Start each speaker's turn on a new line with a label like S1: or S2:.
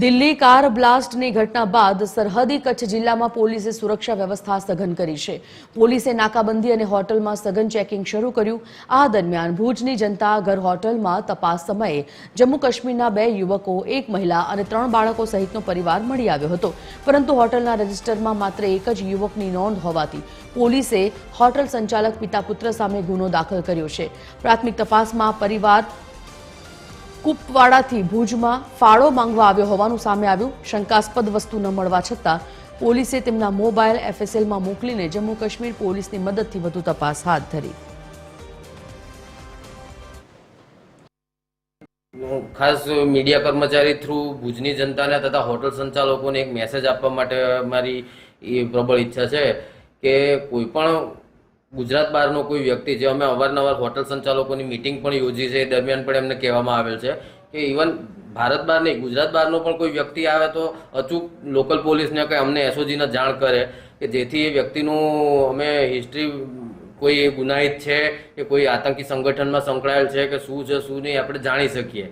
S1: Delhi car બ્લાસ્ટની ઘટના બાદ સરહદી કચ્છ જિલ્લામાં પોલીસે સુરક્ષા વ્યવસ્થા સઘન કરી છે. પોલીસે નાકાબંધી અને હોટલમાં સઘન ચેકિંગ શરૂ કર્યું. આ દરમિયાન ભુજની જનતા ઘર હોટલમાં તપાસ સમયે જમ્મુ કાશ્મીરના બે યુવકો, એક મહિલા અને ત્રણ બાળકો સહિતનો પરિવાર મળી આવ્યો હતો. પરંતુ હોટલના રજિસ્ટરમાં માત્ર એક જ યુવકની નોંધ હોવાથી પોલીસે હોટલ સંચાલક પિતા પુત્ર સામે ગુનો દાખલ કર્યો છે. પ્રાથમિક તપાસમાં પરિવાર કુપવાડાથી ભુજમાં ફાળો માંગવા આવ્યો હોવાનું સામે આવ્યું. શંકાસ્પદ વસ્તુ ન મળવા છતાં પોલીસે તેમના મોબાઈલ એફએસએલમાં મોકલીને જમ્મુ કાશ્મીર પોલીસની મદદથી વધુ તપાસ હાથ ધરી.
S2: ખાસ મીડિયા કર્મચારી થ્રુ ભુજની જનતાને તથા હોટલ સંચાલકોને એક મેસેજ આપવા માટે મારી એ પ્રબળ ઈચ્છા છે કે કોઈ પણ ગુજરાત બહારનો કોઈ વ્યક્તિ જે અમે અવારનવાર હોટલ સંચાલકોની મિટિંગ પણ યોજી છે, એ દરમિયાન પણ એમને કહેવામાં આવેલ છે કે ઇવન ભારત બહાર નહીં, ગુજરાત બહારનો પણ કોઈ વ્યક્તિ આવે તો અચૂક લોકલ પોલીસને કે અમને એસઓજીને જાણ કરે કે જેથી એ વ્યક્તિનું અમે હિસ્ટ્રી કોઈ ગુનાહિત છે કે કોઈ આતંકી સંગઠનમાં સંકળાયેલ છે કે શું છે, શું નહીં, આપણે જાણી શકીએ.